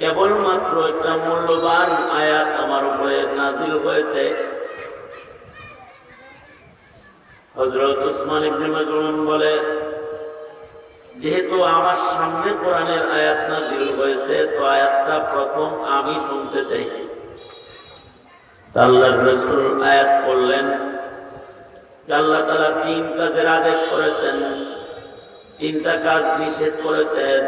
কেবলমাত্র একটা মূল্যবান আয়াত আমার উপরে নাজিল হয়েছে। হজরত উসমান ইবনে বলে, যেহেতু আমার সামনে কোরআনের আয়াত নাজিল হয়েছে, তো আয়াতটা প্রথম আমি শুনতে চাই। আল্লাহর রসুল আয়াত পড়লেন আল্লাহ তালা তিন কাজের আদেশ করেছেন। তিনটা কাজ নিষেধ করেছেন।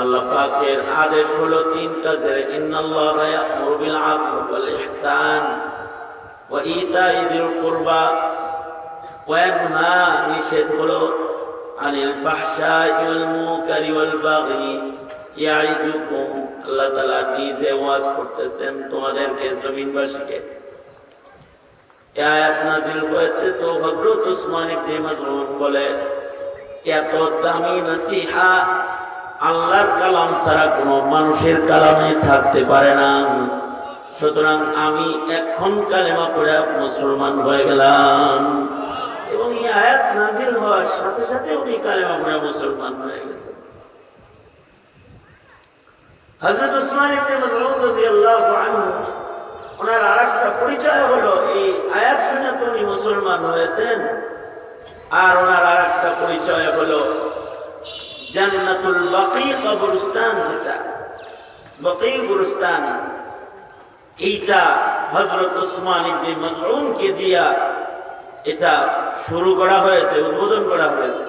আল্লাহ পাকের আদেশ হলো তিন কাজের ইন্নাল্লাহ ইয়া'মুরু বিল 'আদলি ওয়াল ইহসান ওয়া ইতাই যিল কুরবা। ওয়া ইয়ানহা নিষেধ হলো, আনিল ফাহশাই ওয়াল মুনকারি ওয়াল বাগি। ইয়াইদুকুম আল্লাহ তাআলা নিজে ওয়াজ করতেছেন তোমাদেরকে জমিনবাসীকে। এই আয়াত নাজিল হয়েছে তো হযরত উসমান ইবনে মাজরুন বলে, এত দামি নসিহা আল্লাহর কালাম ছাড়া কোনো মানুষের কালামে থাকতে পারে না। সুতরাং আমি এখন কালেমা পড়ে মুসলমান হয়ে গেলাম। এবং এই আয়াত নাজিল হওয়ার সাথে সাথে উনি কালেমা পড়ে মুসলমান হয়ে গেছেন হযরত উসমান ইবনে মাজরুন রাদিয়াল্লাহু আনহু, ওনার আরেকটা পরিচয় হলো, এই আয়াত শুনে তো উনি মুসলমান হয়েছেন। আর ওনার আরেকটা পরিচয় হলো জান্নাতুল বাকি কবরস্থান যেটা, বাকি গুরুস্তান এইটা হজরত উসমান ইবনে মজরুম কে দিয়া এটা শুরু করা হয়েছে, উদ্বোধন করা হয়েছে।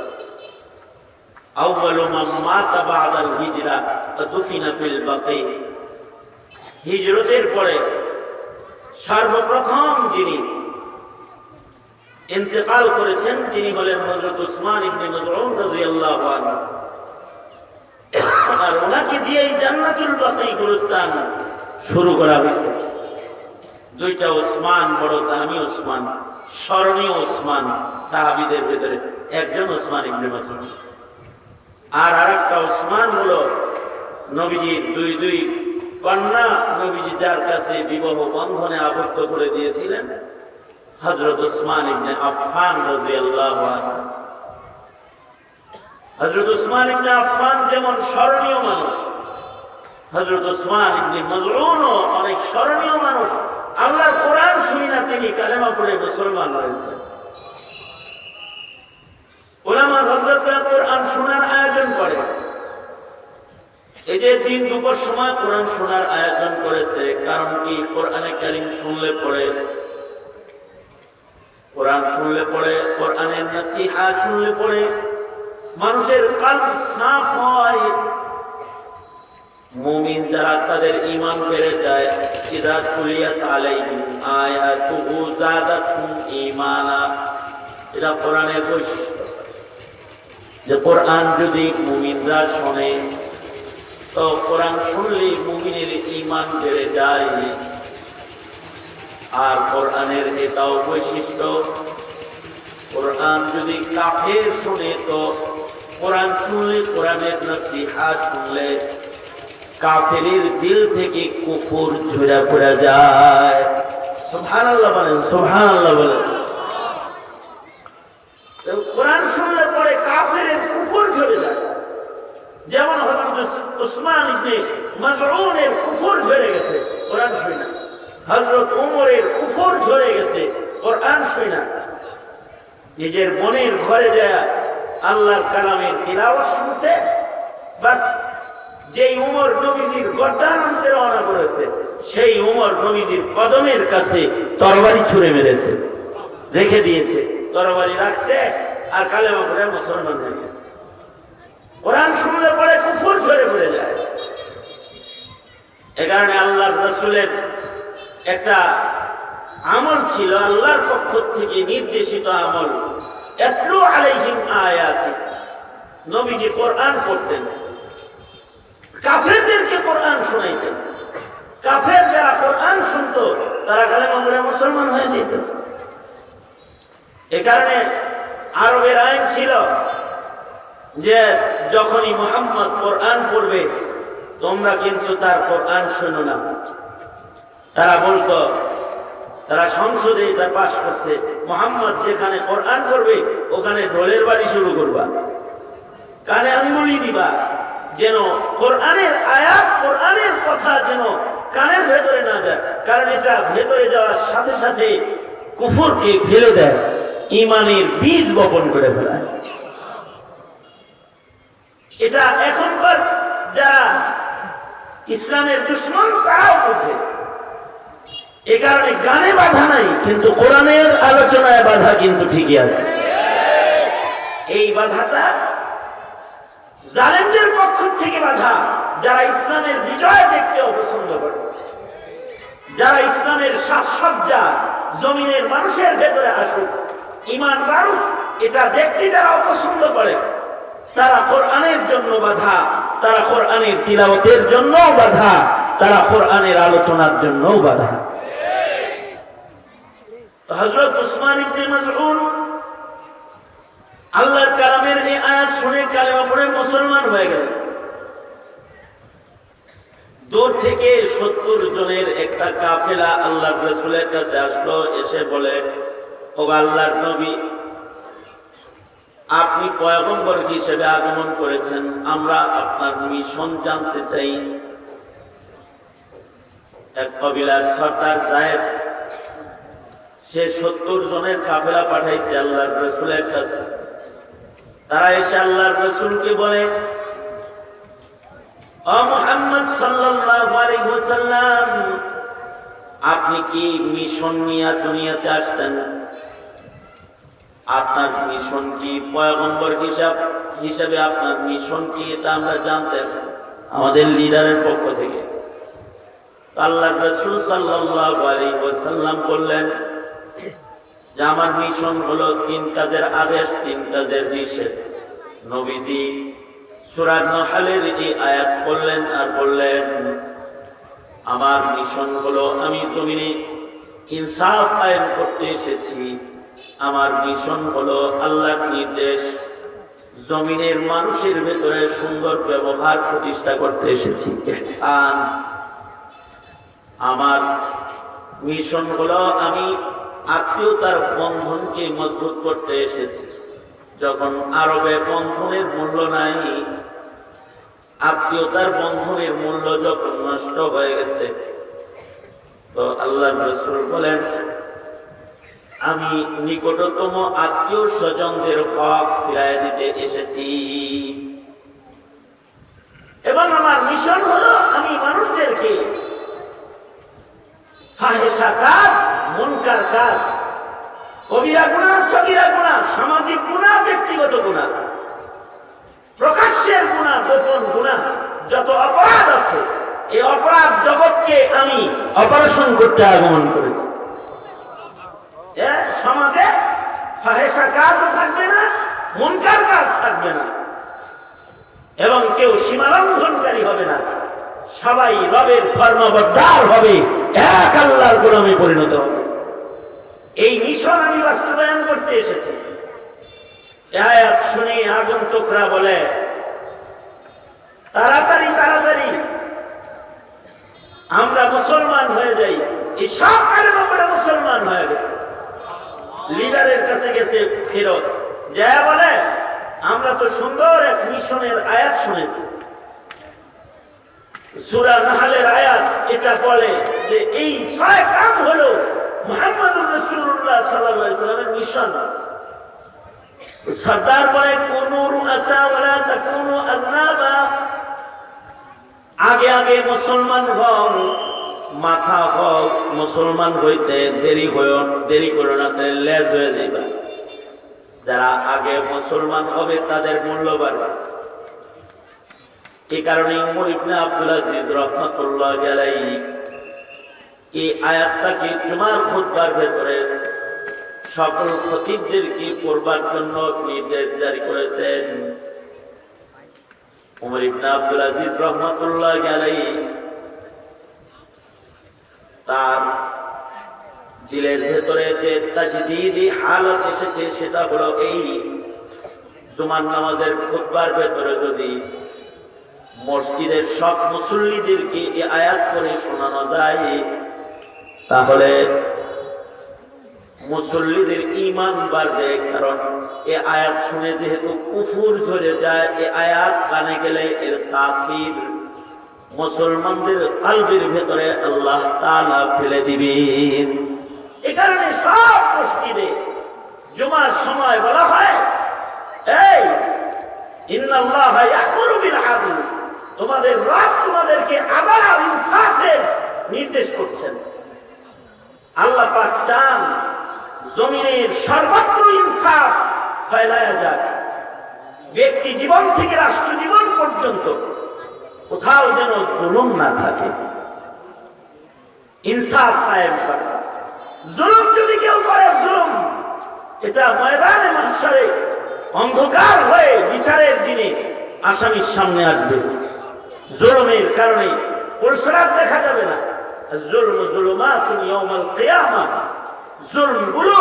হিজরতের পরে সর্বপ্রথম যিনি ইন্তেকাল করেছেন, তিনি হলেন হযরত উসমান ইবনে মজরুম রাদিয়াল্লাহু আনহু। আর ওনাকে দিয়ে এই জান্নাতুল বাসাই গুরুস্তান শুরু করা হয়েছে। দুইটা ওসমান, বড় দামি ওসমান, স্মরণীয় ওসমান, সাহাবিদের ভেতরে একজন ওসমান ইবনে মাসুদ আর আরেকটা ওসমান হলো নবীজির দুই দুই কন্যা। নবীজি যার কাছে বিবাহ বন্ধনে আবদ্ধ করে দিয়েছিলেন, হযরত ওসমান ইবনে আফফান রাদিয়াল্লাহু আনহু। হজরত উসমান ইবনে আফফান যেমন স্মরণীয় মানুষ হজরত উসমান ইবনে মজরুনও অনেক স্মরণীয় মানুষ। কোরআন শুনি না তিনি, কালেমা পড়ে মুসলমান ওলামা কোরআন শোনার আয়োজন করে। এই যে দিন দুপুর সময় কোরআন শোনার আয়োজন করেছে, কারণ কি কোরআনে কারিম শুনলে পড়ে কোরআন শুনলে পড়ে কোরআনের নাসিহা শুনলে পড়ে মানুষের কাল্প সাফ হয়। মুমিন যারা তাদের ইমান বেড়ে যায় ইদা এটা কোরআনের বৈশিষ্ট্য। যে কোরআন যদি মুমিনরা শোনে, তো কোরআন শুনলে মুমিনের ইমান বেড়ে যায়। আর কোরআনের এটাও বৈশিষ্ট্য, কোরআন যদি কাফের শুনে, তো কোরআন শুনলে, কোরআনের নসিহা শুনলে কাফেরের দিল থেকে কুফর ঝরে পড়ে যায়। সুবহানাল্লাহ বলেন সুবহানাল্লাহ বলেন। কোরআন শুনলে পরে কাফেরের কুফর ঝরে যায়। যেমন হযরত উসমান ইবনে মাজউনের কুফর ঝরে গেছে, কোরআন শুনে না। হযরত ওমরের কুফর ঝরে গেছে, কোরআন শুনে না। নিজের বোনের ঘরে যায় আল্লাহর কালামের তিলাওয়াত শুনছে। বাস, যেই উমর নবীজির গর্দান আনতে রওনা করেছে, সেই উমর নবীজির কদমের কাছে তরবারি ছুঁড়ে মেরেছে, রেখে দিয়েছে, তরবারি রাখছে, আর কালেমা পড়ে মুসলমান হয়ে গেছে। কোরআন শুনলে পরে কুফর ঝরে পড়ে যায়। এ কারণে আল্লাহর রসুলের একটা আমল ছিল, আল্লাহর পক্ষ থেকে নির্দেশিত আমল। এতলো আলাইহিম আয়াতি। নবীজি কোরআন পড়তেন। কাফেরদেরকে কোরআন শোনাইতেন। কাফের যারা কোরআন শুনতো, তারা কালেমা পড়ে মুসলমান হয়ে যেত। এ কারণে আরবের আইন ছিল যে, যখনই মোহাম্মদ কোরআন পড়বে, তোমরা কিন্তু তার কোরআন শোনো না। তারা বলতো তারা সংসদে এটা পাশ করছে। মোহাম্মদ যেখানে কোরআন করবে ওখানে ঢোলের বাড়ি শুরু করবা। কানে আঙ্গুলি দিবা, যেন কোরআনের আয়াত, কোরআনের কথা যেন কানের ভেতরে না যায়। কারণ এটা ভেতরে যাওয়ার সাথে সাথে কুফরকে ফেলে দেয় ইমানের বীজ বপন করে ফেলায়। এটা এখনকার যারা ইসলামের দুশ্মন, তারাও বুঝে। এ কারণে গানে বাধা নাই, কিন্তু কোরআনের আলোচনায় বাধা কিন্তু ঠিকই আছে। এই বাধাটা জালেমদের পক্ষ থেকে বাধা, যারা ইসলামের বিজয় দেখতে অপছন্দ করে। যারা ইসলামের সাজসজ্জা জমিনের মানুষের ভেতরে আসুক ইমান বাড়ুক, এটা দেখতে যারা অপছন্দ করে, তারা কোরআনের জন্য বাধা, তারা কোরআনের তিলাওতের জন্য বাধা, তারা কোরআনের আলোচনার জন্য বাধা। হযরত উসমান ইবনে মাসউদ আল্লাহর কালামের এই আয়াত শুনে কালেমা পড়ে মুসলমান হয়ে গেল। দূর থেকে সত্তর জনের একটা কাফেলা আল্লাহ রসুলের কাছে আসলো, এসে বলে, ও আল্লাহর নবী, আপনি পয়গম্বর হিসেবে আগমন করেছেন, আমরা আপনার মিশন জানতে চাই। এক কবিলার সর্দার সাহেব সে সত্তর জনের কাফেলা পাঠাইছে আল্লাহর রসুলের কাছে, তারা এসে আল্লাহর রসুলকে বলে আপনি কি মিশন নিয়ে দুনিয়াতে আসছেন? আপনার মিশন কি পয়গম্বর হিসাব, হিসাবে আপনার মিশন কি এটা আমরা জানতে আসছি, আমাদের লিডারের পক্ষ থেকে। আল্লাহ রসুল সাল্লাল্লাহু আলাইহি ওয়াসাল্লাম বললেন আমার মিশন হলো তিন কাজের আদেশ, তিন কাজের নিষেধ। নবীজি সূরা নহলের এই আয়াত বললেন আর বললেন, আমার মিশন হলো আমি জমিনে ইনসাফ কায়েম করতে এসেছি। আমার মিশন হলো আল্লাহ নির্দেশ। জমিনের মানুষের ভেতরে সুন্দর ব্যবহার প্রতিষ্ঠা করতে এসেছি। আমার মিশন হলো আমি আত্মীয়তার বন্ধনকে মজবুত করতে এসেছি। যখন আরবে বন্ধনের মূল্য নাই, আত্মীয়তার বন্ধনের মূল্য যখন নষ্ট হয়ে গেছে, তো আল্লাহ রসুল বলেন, আমি নিকটতম আত্মীয় স্বজনদের হক ফিরাই দিতে এসেছি। এবং আমার মিশন হলো আমি মানুষদেরকে ফাহেসা কাজ মনকার কাজ? কবিরা গুণা, সগিরা গুণা, সামাজিক গুণা, ব্যক্তিগত গুণা। প্রকাশ্যের গুণা, গোপন গুণা। যত অপরাধ আছে, এই অপরাধ জগৎকে আমি অপারেশন করতে আগমন করেছি। সমাজে ফাহেসা কাজও থাকবে না, মনকার কাজ থাকবে না। এবং কেউ সীমালঙ্ঘনকারী হবে না। সবাই রবের ধর্মবদ্ধার হবে, এক আল্লাহর গোলামে পরিণত হবে। এই মিশন আমি বাস্তবায়ন করতে এসেছি। শুনে আগন্তুকরা বলে, তাড়াতাড়ি তাড়াতাড়ি, আমরা মুসলমান হয়ে যাই। এই সব কারণ আমরা মুসলমান হয়ে গেছে। লিডারের কাছে গেছে ফেরত। যা বলে, আমরা তো সুন্দর এক মিশনের আয়াত শুনেছি। সুরা নাহালের আয়াত এটা বলে যে, এই ছয় কাম হলো কোন আগে আগে মুসলমান হন মাথা হোক মুসলমান হইতে দেরি হয় দেরি করো না লেজ হয়ে যাইবা। যারা আগে মুসলমান হবে, তাদের মূল্য বাড়বে এই কারণে উমর আব্দুল আজিজ রহমাতুল্লাহ আলাইহি এই আয়াতটাকে জুমার খুতবার ভেতরে সকল খতিবদেরকে করবার জন্য নির্দেশ জারি করেছেন? উমর ইবনে আব্দুল আজিজ রহমাতুল্লাহ আলাইহি তার দিলের ভেতরে যে তাজদিদি হালত এসেছে, সেটা হলো এই জুমার নামাজের খুতবার ভেতরে যদি মসজিদের সব মুসল্লিদেরকে এই আয়াত করে শোনানো যায় তাহলে মুসল্লিদের ইমান বাড়বে, কারণ এ আয়াত শুনে যেহেতু কুফুর ঝরে যায়, এ আয়াত কানে গেলে এর তাসির মুসলমানদের কালবির ভেতরে আল্লাহ তাআলা ফেলে দিবেন। এ কারণে সব মসজিদে জুমার সময় বলা হয়, এই, ইন্নাল্লাহ ইয়াকুরু বিল আদল। তোমাদের রব তোমাদেরকে আদাল ইনসাফের নির্দেশ করছেন। আল্লাহ পাক চান জমিনের সর্বত্র ইনসাফ ফেলায়া যাক। ব্যক্তি জীবন থেকে রাষ্ট্র জীবন পর্যন্ত কোথাও যেন জুলুম না থাকে। ইনসাফ কায়েম করা। জুলুম যদি কেউ করে, জুলুম, এটা ময়দানে মাসারে অন্ধকার হয়ে বিচারের দিনে আসামির সামনে আসবে। জুলুমের কারণে পরশুরাত দেখা যাবে না। জুলম জুলুমাত ইয়াউমাল কিয়ামা জুলমগুলো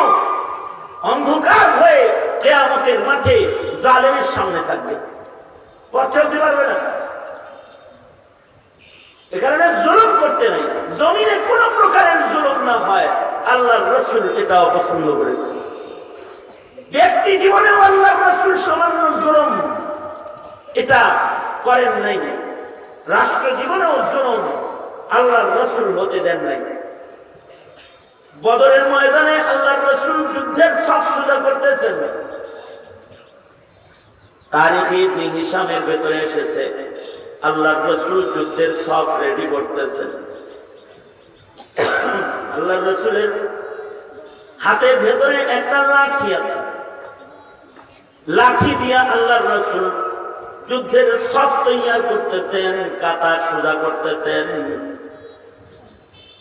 অন্ধকার হয়ে কিয়ামতের মাঠে জালেমের সামনে থাকবে। পথ চলতে পারবে না। এ জুলুম করতে নাই। জমিনে কোন প্রকারের জুলুম না হয়। আল্লাহর রসুল এটাও পছন্দ করেছে। ব্যক্তি জীবনে আল্লাহর রসুল সামান্য জুলুম এটা করেন নাই। রাষ্ট্র জীবনেও জুলুম আল্লাহর রসুল হতে দেন নাই। বদরের ময়দানে আল্লাহর রসুল যুদ্ধের সব সোজা করতেছেন। তারিখি ইবনে হিসামের ভেতরে এসেছে। আল্লাহ রসুল যুদ্ধের সব রেডি করতেছেন। আল্লাহ রসুলের হাতের ভেতরে একটা লাঠি আছে। লাঠি দিয়া আল্লাহ রসুল যুদ্ধের সব তৈয়ার করতেছেন, কাতার সোজা করতেছেন।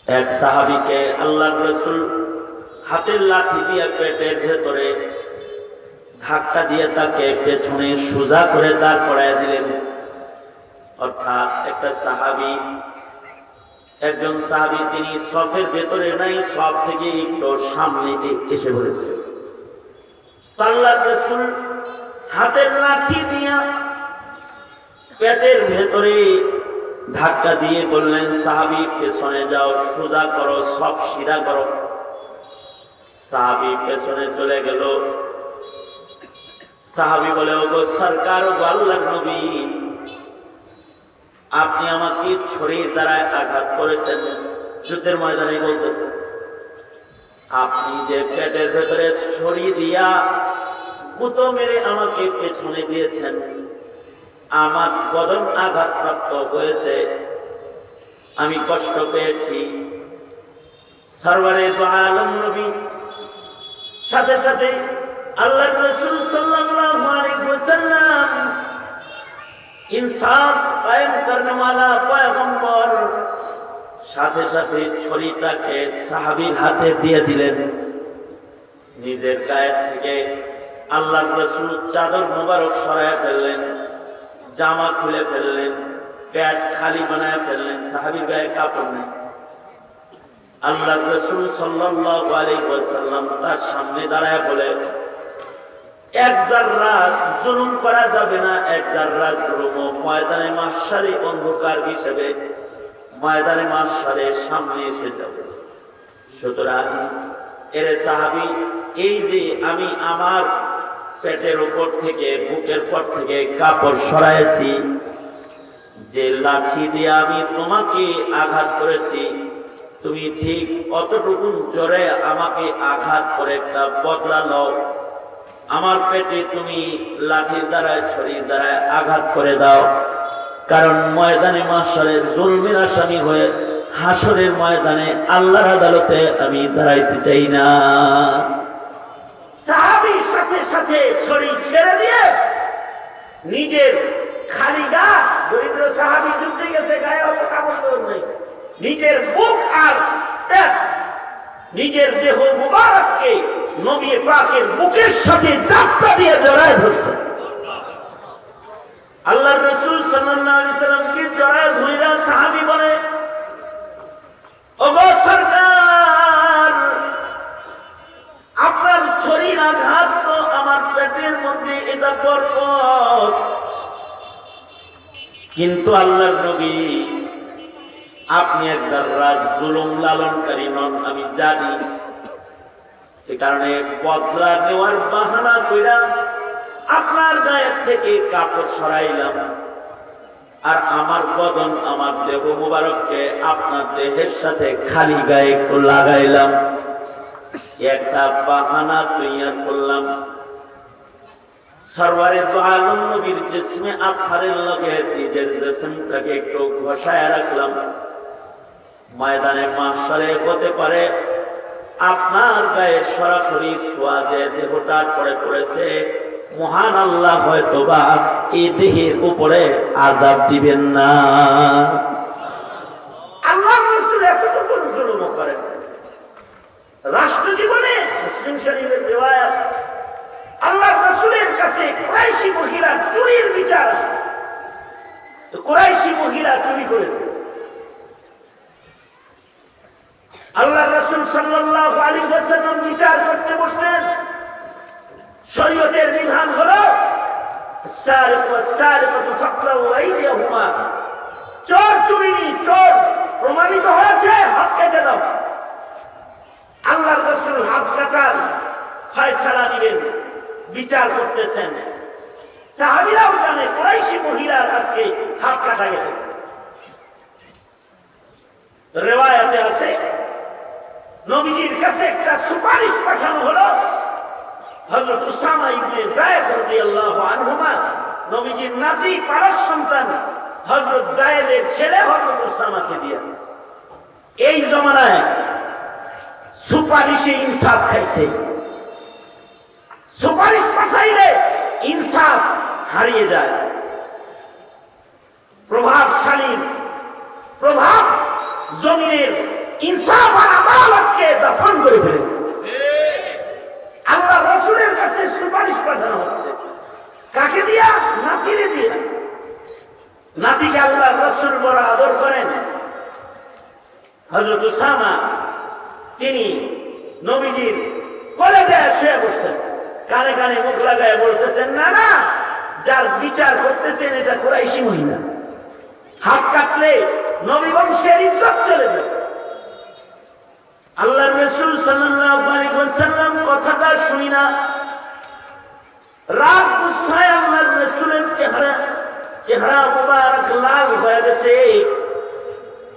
এক সাহাবিকে আল্লাহ রসুল হাতের লাঠি দিয়া পেটের ভেতরে ধাক্কা দিয়ে তাকে পেছনে সোজা করে দাঁড় করায় দিলেন। অর্থাৎ একটা সাহাবি, একজন সাহাবি তিনি সফের ভেতরে নাই, সব থেকে একটু সামনে এসে পড়েছে। আল্লাহ রসুল হাতের লাঠি দিয়া পেটের ভেতরে ধাক্কা দিয়ে বললেন, সাহাবি, পেছনে যাও, সোজা করো, সব সিধা করো। সাহাবি পেছনে চলে গেল। সাহাবি বলে, ওগো সরকার, ওগো আল্লাহর নবী, আপনি আমাকে ছড়ির দ্বারায় আঘাত করেছেন, যুদ্ধের ময়দানে বলতেছে। আপনি যে পেটের ভেতরে ছড়ি দিয়া কুতো মেরে আমাকে পেছনে দিয়েছেন আমার কদম আঘাত প্রাপ্ত হয়েছে। আমি কষ্ট পেয়েছি। সরওয়ারে তো আলম নবী। সাথে সাথে আল্লাহ রসুল সাল্লাল্লাহু আলাইহি ওয়াসাল্লাম ইনসাফ কায়েম করনে वाला পয়গম্বর সাথে সাথে ছড়িটাকে সাহাবীর হাতে দিয়ে দিলেন। নিজের গায়ের থেকে আল্লাহ রসুল চাদর মোবারক সরায় ফেললেন। জামা খুলে ফেললেন প্যাট খালি বানায় ফেললেন সাহাবীর গায়ে কাপড় নেই আল্লাহ রসুল ওয়াসাল্লাম তার সামনে দাঁড়ায় বলে, এক জাররা জুলুম করা যাবে না, এক জাররা জুলুম ময়দানে মাসারে অন্ধকার হিসেবে ময়দানে মাসারে সামনে এসে যাবে। সুতরাং এর সাহাবি, এই যে আমি আমার পেটের উপর থেকে, বুকের পর থেকে কাপড় সরাইছি। যে লাঠি দিয়ে আমি তোমাকে আঘাত করেছি, তুমি ঠিক অতটুকু জোরে আমাকে আঘাত করে একটা বদলা লও আমার পেটে তুমি লাঠির দ্বারায়, ছড়ির দ্বারায় আঘাত করে দাও। কারণ ময়দানে মাসারে জুলমের আসামি হয়ে হাসরের ময়দানে আল্লাহর আদালতে আমি দাঁড়াইতে চাই না। সাথে সাথে ছড়ি ছেড়ে দিয়ে নিজের খালি গা দরিদ্র সাহাবি যুদ্ধে গেছে, গায়ে অত কাপড় চোপড় নেই। নিজের বুক আর নিজের দেহ মুবারককে নবী পাকের বুকের সাথে চাপটা দিয়ে জড়ায় ধরছে। আল্লাহ রসুল সাল্লামকে জড়ায় ধইরা সাহাবী বলে, ওগো সরকার আমার মধ্যে এটা বরকত। কিন্তু আল্লাহর নবী, আপনি এক জাররা জুলুম লালনকারী নন, আমি জানি। এ কারণে বদলা নেওয়ার বাহানা কইরা আপনার গায়ের থেকে কাপড় সরাইলাম। আর আমার বদন আমার দেহ মুবারককে আপনার দেহের সাথে খালি গায়ে লাগাইলাম। একটা বাহানা তৈয়ার করলাম। সরওয়ারে দো আলম নবীর জিসমে আফারের লগে নিজের জিসমটাকে একটু ঘষায় রাখলাম। ময়দানে মাসরে হতে পারে। আপনার গায়ে সরাসরি ছোঁয়া যে দেহটা পড়ে পড়েছে, মহান আল্লাহ হয়তো বা এই দেহের উপরে আজাব দিবেন না। আল্লাহ রসুল এতটুকু জুলুম করেন। রাষ্ট্র জীবনে মুসলিম শরীফের রেওয়ায়াত আল্লাহ রসুলের কাছে কুরাইশি মহিলা চুরির বিচার আছে। কুরাইশি মহিলা চুরি করেছে। আল্লাহ রসুল সাল্লাল্লাহু আলাইহি ওয়াসাল্লাম বিচার করতে বসছেন শরীয়তের বিধান হলো চোর চুরিনি চোর প্রমাণিত হয়েছে হাত কেটে দাও। আল্লাহ রসুল হাত কাটার ফয়সালা দিবেন বিচার করতেছেন। সাহাবিরাও জানে, কুরাইশি মহিলার আজকে হাত কাটা গেছে। রেওয়ায়াতে আছে, নবীজির কাছে একটা সুপারিশ পাঠানো হলো। উসামা ইবনে আনহুমা, নবীজির নাতি পারাস সন্তান, হযরত যায়েদের ছেলে হযরত উসামাকে দিয়ে। এই জমানায় সুপারিশে ইনসাফ খাইছে। সুপারিশ পাঠাইলে ইনসাফ হারিয়ে যায়। প্রভাবশালীর প্রভাব জমিনের ইনসাফ আর আদালতকে দফন করে ফেলেছে। আল্লাহ রসুলের কাছে সুপারিশ পাঠানো হচ্ছে। কাকে দিয়া? নাতিরে দিয়া। নাতিকে আল্লাহ রসুল বড় আদর করেন। হজরত উসামা, তিনি নবীজির কলেজে শুয়ে বসছেন কানে কানে মুখ লাগায় বলতেছেন, না না, যার বিচার করতেছেন এটা কুরাইশি মহিলা। হাত কাটলে নবী বংশের ইজ্জত চলে যাবে আল্লাহ রসুল ওয়াসাল্লাম কথাটা শুনি না। রাত গুসায় আল্লাহ রসুলের চেহারা চেহারা মুবারক লাল হয়ে গেছে।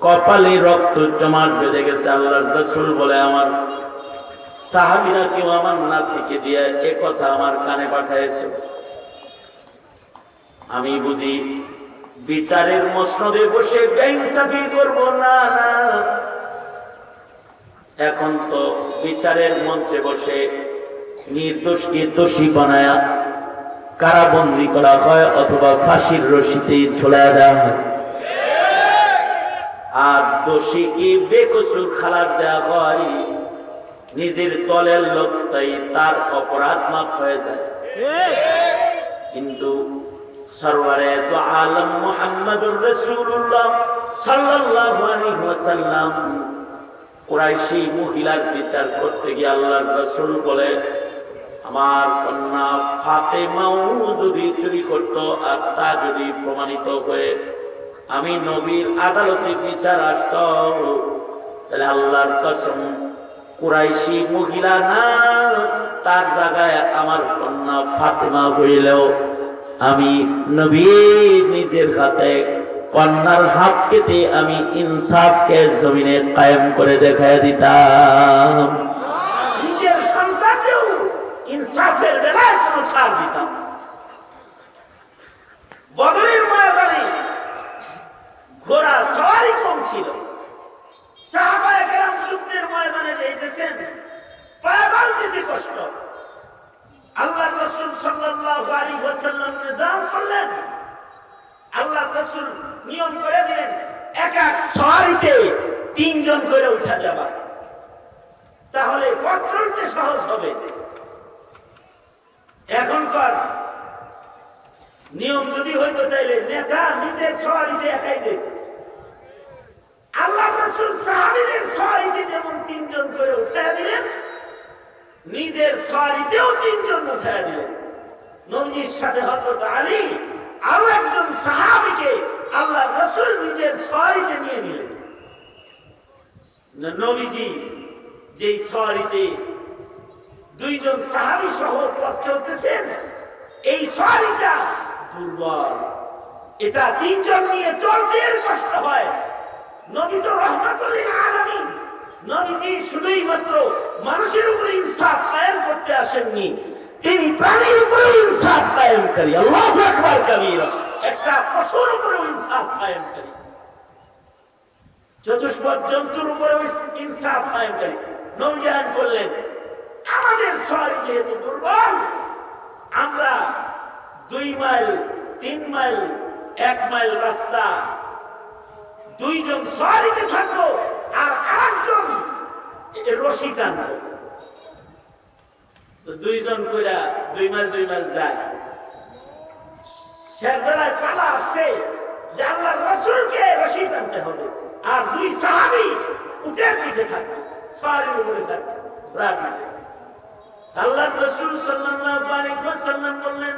কপালে রক্ত জমাট বেঁধে গেছে আল্লাহ রসুল বলে আমার সাহাবিরা কেউ আমার নাতিকে দিয়ে এ কথা আমার কানে পাঠাইছো। আমি বুঝি বিচারের মসনদে বসে বেইনসাফি করব, না না। এখন তো বিচারের মঞ্চে বসে নির্দোষকে দোষী বানায়া কারাবন্দি করা হয় অথবা ফাঁসির রশিতে ঝোলায় দেওয়া হয়। আর দোষী কি বেকসুর খালাস দেওয়া হয়? নিজের দলের লোক, তাই তার অপরাধ মাফ হয়ে যায়। কিন্তু সরওয়ারে তো আলম মুহাম্মদুর রাসূলুল্লাহ সাল্লাল্লাহু আলাইহি ওয়াসাল্লাম কুরাইশি মহিলার বিচার করতে গিয়ে আল্লাহর রাসূল বলে, আমার কন্যা ফাতেমাও যদি চুরি করত আর তা যদি প্রমাণিত হয়ে আমি নবীর আদালতে বিচার আসত, তাহলে আল্লাহর কসম কুরাইশি মহিলা না তার জায়গায় আমার কন্যা ফাতেমা হইলেও আমি নবী নিজের হাতে কন্যার হাত কেটে আমি ইনসাফকে জমিনে কায়েম করে দেখায় দিতাম। নিজের সন্তানকেও ইনসাফের বেলায় কোনো ছাড় দিতাম। বদলের ময়দানে ঘোড়া সবারই কম ছিল। সাহাবায়ে কেরাম যুদ্ধের ময়দানে যেতে কষ্ট আল্লাহ রসুল সাল্লাল্লাহু আলাইহি ওয়াসাল্লাম নিজাম করলেন। আল্লাহ রসুল নিয়ম করে দিলেন, এক এক সওয়ারিতে তিনজন করে উঠা যাবা তাহলে পথ সহজ হবে। এখনকার নিয়ম যদি হইতো তাইলে নেতা নিজের সওয়ারিতে একাই যেত। রসুল সাহাবিদের সওয়ারিতে যেমন তিনজন করে উঠায় দিলেন, নিজের সওয়ারিতেও তিনজন উঠায় দিলেন। নবীর সাথে হযরত আলী আরও একজন সাহাবীকে আল্লাহ রসুল নিজের সওয়ারিতে নিয়ে নিলেন। নবীজি যেই সওয়ারিতে দুইজন সাহাবি সহ পথ চলতেছেন, এই সওয়ারিটা দুর্বল। এটা তিনজন নিয়ে চলতে কষ্ট হয়। নবী তো নবীজি শুধুই মাত্র মানুষের উপরে ইনসাফ কায়েম করতে আসেননি, তিনি প্রাণীর উপরে ইনসাফ কায়েমকারী আল্লাহু আকবার কবীরা। একটা পশুর উপরে ইনসাফ কায়েমকারী চতুষ্পদ জন্তুর উপরে ইনসাফ কায়েমকারী নবীজান করলেন আমাদের সরি যেহেতু দুর্বল, আমরা দুই মাইল, তিন মাইল, এক মাইল রাস্তা দুইজন সওয়ারিতে থাকব আর আরেকজন রশি টানবো। দুইজন কইরা দুই মাইল দুই মাইল যায়। শেরবেলায় কালা আসছে যে আল্লাহর রাসূলকে রশি টানতে হবে আর দুই সাহাবী উটের পিঠে থাকবে সওয়ারির উপরে থাকবে রাত আল্লাহ রসুল সাল্লাল্লাহু আলাইহি ওয়াসাল্লাম বললেন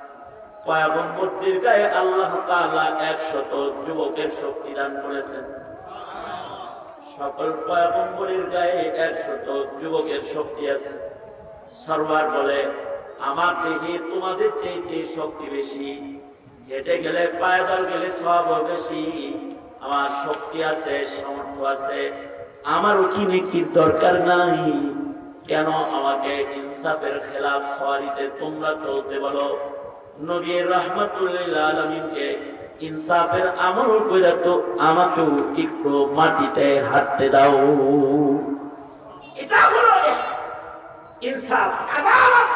যুবকের শক্তি দান করেছেন। সকল গায়ে যুবকের শক্তি আছে। আমার দেহে তোমাদের চাইতে শক্তি বেশি। হেঁটে গেলে পায়দল গেলে সব বেশি। আমার শক্তি আছে, সামর্থ্য আছে। আমার কি দরকার নাই। কেন আমাকে ইনসাফের খেলাফ সওয়ারিতে তোমরা চলতে বলো? নবী রহমতুল্লাহ আলমিনকে ইনসাফের আমল তো আমাকেও একটু মাটিতে হাঁটতে দাও। এটা হলো ইনসাফ, আদালত।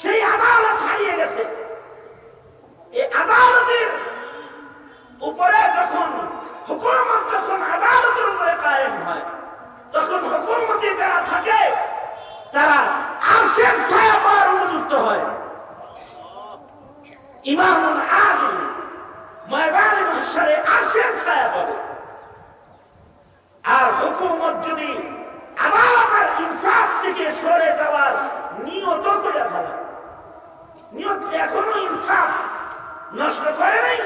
সেই আদালত হারিয়ে গেছে। এই আদালতের উপরে যখন হুকুমত, যখন আদালতের উপরে কায়েম হয়, তখন হুকুমতে যারা থাকে তারা আরশের ছায়া পাওয়ার উপযুক্ত হয় ইমাম আদিল ময়দানে মাহশারে আরশের ছায়া পাবে আর হুকুমত যদি আদালত আর ইনসাফ থেকে সরে যাওয়ার নিয়ত করে ফেলে, নিয়ত এখনও ইনসাফ নষ্ট করে নাই,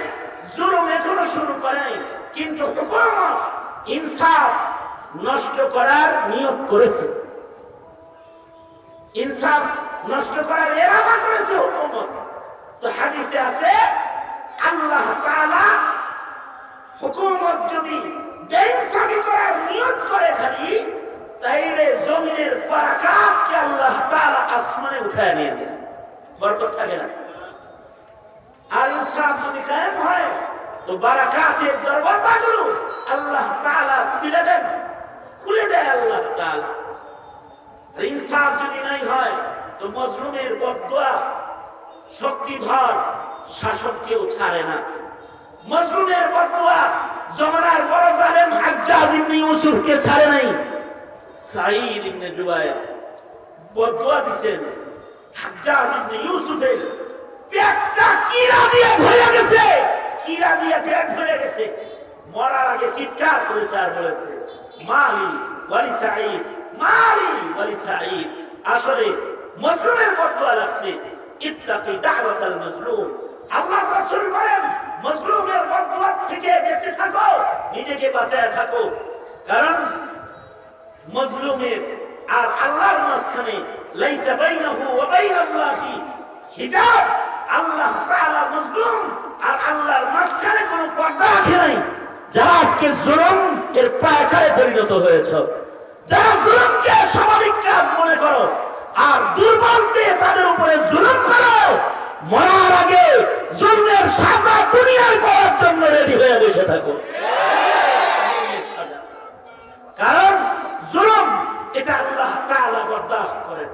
জুলুম এখনও শুরু করে নাই, কিন্তু হুকুমত ইনসাফ নষ্ট করার নিয়োগ করেছে। ইনসাফ নষ্ট করার এরাদা করেছে হুকুমত। তো হাদিসে আছে, আল্লাহ তাআলা হুকুমত যদি বেইনসাফি করার নিয়ত করে খালি, তাইলে জমিনের বারাকাতকে আল্লাহ তাআলা আসমানে উঠায় নিয়ে দেন বরকত থাকে না। আর ইনসাফ যদি কায়েম হয়, তো বারাকাতের দরওয়াজাগুলো আল্লাহ তাআলা খুলে দেন। খুলে দেয় আল্লাহ তাআলা। ইনসাফ যদি নাই হয়, তো মজলুমের বদুয়া শক্তিধর শাসককেও ছাড়ে না। মজলুমের বদুয়া জমানার বড় জালেম হাজ্জাজ ইবনে ইউসুফকে ছাড়ে নাই। সাঈদ ইবনে জুবায়ের বদুয়া দিছেন হাজ্জাজ ইবনে ইউসুফের। পেটটা কিরা দিয়ে ভরে গেছে? কিরা দিয়ে পেট ভরে গেছে? মরার আগে চিৎকার করেছে আর বলেছে, মালি ওয়ালি সাঈদ, মালি ওয়ালি সাঈদ। আসলে মজলুমের বদুয়া লাগছে। ইত্তাকি দাওয়াতাল মাজলুম। আল্লাহর রাসূল বলেন, মজলুমের বদুয়া থেকে বেঁচে থাকো, নিজেকে বাঁচায় থাকো। কারণ মজলুমের আর আল্লাহর মাঝখানে লাইসা বাইনাহু ওয়া বাইনাল্লাহি হিজাব। আল্লাহ তাআলা মজলুম আর আল্লাহর মাঝখানে কোনো পর্দা রাখে নাই। যারা আজকে জুলুম এর পায়কারে পরিণত হয়েছে, যারা জুলুমকে স্বাভাবিক কাজ মনে করো আর দুর্বলকে তাদের উপরে জুলুম করো। মরার আগে জুলমের সাজা দুনিয়ায় পাওয়ার জন্য রেডি হয়ে বসে থাকো। কারণ জুলুম এটা আল্লাহ তাআলা বরদাস্ত করেন।